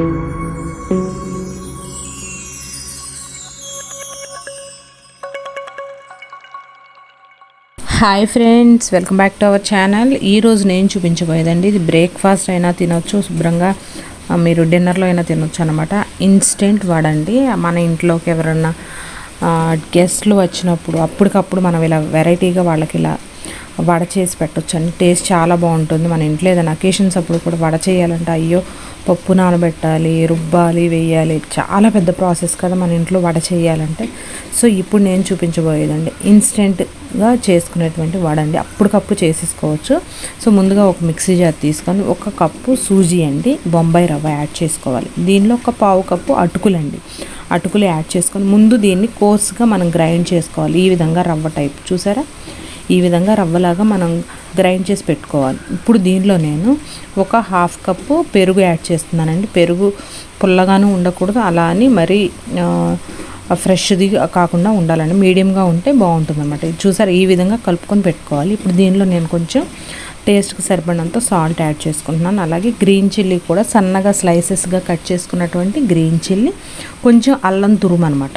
Hi friends welcome back to our channel. ఈరోజు నేను చూపించబోయేదండి. ఇది బ్రేక్ఫాస్ట్ అయినా తినొచ్చు శుభ్రంగా మీరు డిన్నర్లో అయినా తినొచ్చు అనమాట ఇన్స్టెంట్ వాడండి. మన ఇంట్లోకి ఎవరన్నా గెస్ట్లు వచ్చినప్పుడు అప్పటికప్పుడు మనం ఇలా వెరైటీగా వాళ్ళకి ఇలా వడ చేసి పెట్టొచ్చు అండి టేస్ట్ చాలా బాగుంటుంది. మన ఇంట్లో ఏదైనా అకేషన్స్ అప్పుడు కూడా వడ చేయాలంటే అయ్యో పప్పు నానబెట్టాలి రుబ్బాలి వేయాలి. చాలా పెద్ద ప్రాసెస్ కదా మన ఇంట్లో వడ చేయాలంటే. సో ఇప్పుడు నేను చూపించబోయేదండి. ఇన్స్టెంట్గా చేసుకునేటువంటి వడ అండి అప్పటికప్పుడు చేసేసుకోవచ్చు. సో ముందుగా ఒక మిక్సీ జార్ తీసుకొని ఒక కప్పు సూజీ అండి. బొంబాయి రవ్వ యాడ్ చేసుకోవాలి. దీనిలో ఒక పావు కప్పు అటుకులండి. అటుకులు యాడ్ చేసుకొని ముందు దీన్ని కోర్స్గా మనం గ్రైండ్ చేసుకోవాలి. ఈ విధంగా రవ్వ టైప్ చూసారా? ఈ విధంగా రవ్వలాగా మనం గ్రైండ్ చేసి పెట్టుకోవాలి. ఇప్పుడు దీనిలో నేను ఒక హాఫ్ కప్పు పెరుగు యాడ్ చేస్తున్నానండి. పెరుగు పుల్లగాను ఉండకూడదు. అలా అని మరీ ఫ్రెష్ది కాకుండా ఉండాలండి. మీడియంగా ఉంటే బాగుంటుంది అనమాట చూసారు ఈ విధంగా కలుపుకొని పెట్టుకోవాలి. ఇప్పుడు దీనిలో నేను కొంచెం టేస్ట్కి సరిపడినంత సాల్ట్ యాడ్ చేసుకుంటున్నాను. అలాగే గ్రీన్ చిల్లీ కూడా సన్నగా స్లైసెస్గా కట్ చేసుకున్నటువంటి గ్రీన్ చిల్లీ కొంచెం అల్లం తురుము అనమాట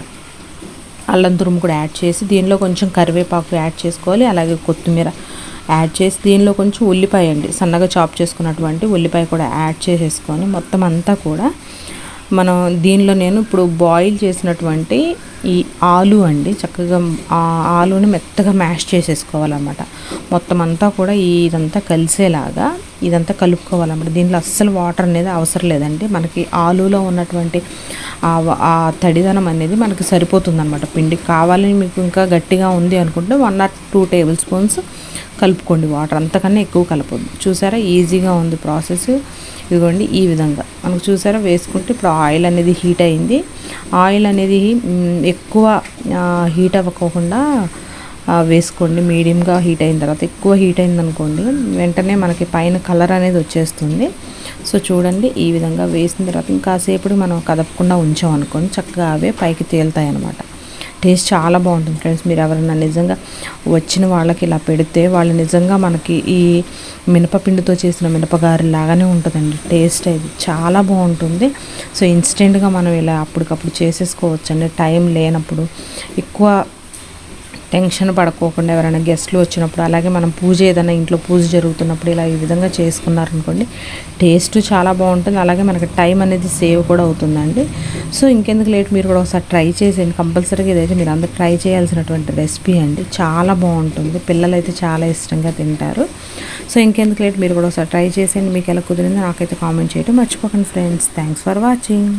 అల్లం తురుము కూడా యాడ్ చేసి దీనిలో కొంచెం కరివేపాకు యాడ్ చేసుకోవాలి అలాగే కొత్తిమీర యాడ్ చేసి దీనిలో కొంచెం ఉల్లిపాయ అండి సన్నగా చాప్ చేసుకున్నటువంటి ఉల్లిపాయ కూడా యాడ్ చేసేసుకొని మొత్తం అంతా కూడా మనం దీనిలో నేను ఇప్పుడు బాయిల్ చేసినటువంటి ఈ ఆలు అండి చక్కగా ఆ ఆలుని మెత్తగా మ్యాష్ చేసేసుకోవాలన్నమాట. మొత్తం అంతా కూడా ఇదంతా కలిసేలాగా ఇదంతా కలుపుకోవాలన్నమాట. దీంట్లో అస్సలు వాటర్ అనేది అవసరం లేదండి. మనకి ఆలులో ఉన్నటువంటి ఆ తడిదనం అనేది మనకి సరిపోతుందన్నమాట. పిండి కావాలని మీకు ఇంకా గట్టిగా ఉంది అనుకుంటే one or two tablespoons కలుపుకోండి వాటర్. అంతకన్నా ఎక్కువ కలపొద్దు. చూసారా? ఈజీగా ఉంది ప్రాసెస్. ఇదిగోండి ఈ విధంగా. మనకు చూసారా? వేసుకుంటే ఇప్పుడు ఆయిల్ అనేది హీట్ అయింది. ఆయిల్ అనేది ఎక్కువ హీట్ అవ్వకోకుండా వేసుకోండి. మీడియంగా హీట్ అయిన తర్వాత ఎక్కువ హీట్ అయింది అనుకోండి వెంటనే మనకి పైన కలర్ అనేది వచ్చేస్తుంది. సో చూడండి ఈ విధంగా వేసిన తర్వాత ఇంకాసేపు మనం కదపకుండా ఉంచాం అనుకోండి చక్కగా అవే పైకి తేలుతాయి అన్నమాట టేస్ట్ చాలా బాగుంటుంది ఫ్రెండ్స్. మీరు ఎవరైనా నిజంగా వచ్చిన వాళ్ళకి ఇలా పెడితే వాళ్ళు నిజంగా మనకి ఈ మినపపిండితో చేసిన మినపగారి లాగానే ఉంటుందండి. టేస్ట్ అది చాలా బాగుంటుంది. సో ఇన్స్టెంట్గా మనం ఇలా అప్పటికప్పుడు చేసేసుకోవచ్చండి. టైం లేనప్పుడు ఎక్కువ టెన్షన్ పడుకోకుండా ఎవరైనా గెస్ట్లు వచ్చినప్పుడు అలాగే మనం పూజ ఏదైనా ఇంట్లో పూజ జరుగుతున్నప్పుడు ఇలా ఈ విధంగా చేసుకున్నారనుకోండి టేస్ట్ చాలా బాగుంటుంది. అలాగే మనకి టైం అనేది సేవ్ కూడా అవుతుందండి. సో ఇంకెందుకు లేట్? మీరు కూడా ఒకసారి ట్రై చేసేయండి. కంపల్సరీగా ఇదైతే మీరు అందరూ ట్రై చేయాల్సినటువంటి రెసిపీ అండి. చాలా బాగుంటుంది. పిల్లలు అయితే చాలా ఇష్టంగా తింటారు. సో ఇంకెందుకు లేట్? మీరు కూడా ఒకసారి ట్రై చేసేయండి. మీకు ఎలా కుదిరిందో నాకైతే కామెంట్ చేయడం మర్చిపోకండి ఫ్రెండ్స్. Thanks for watching.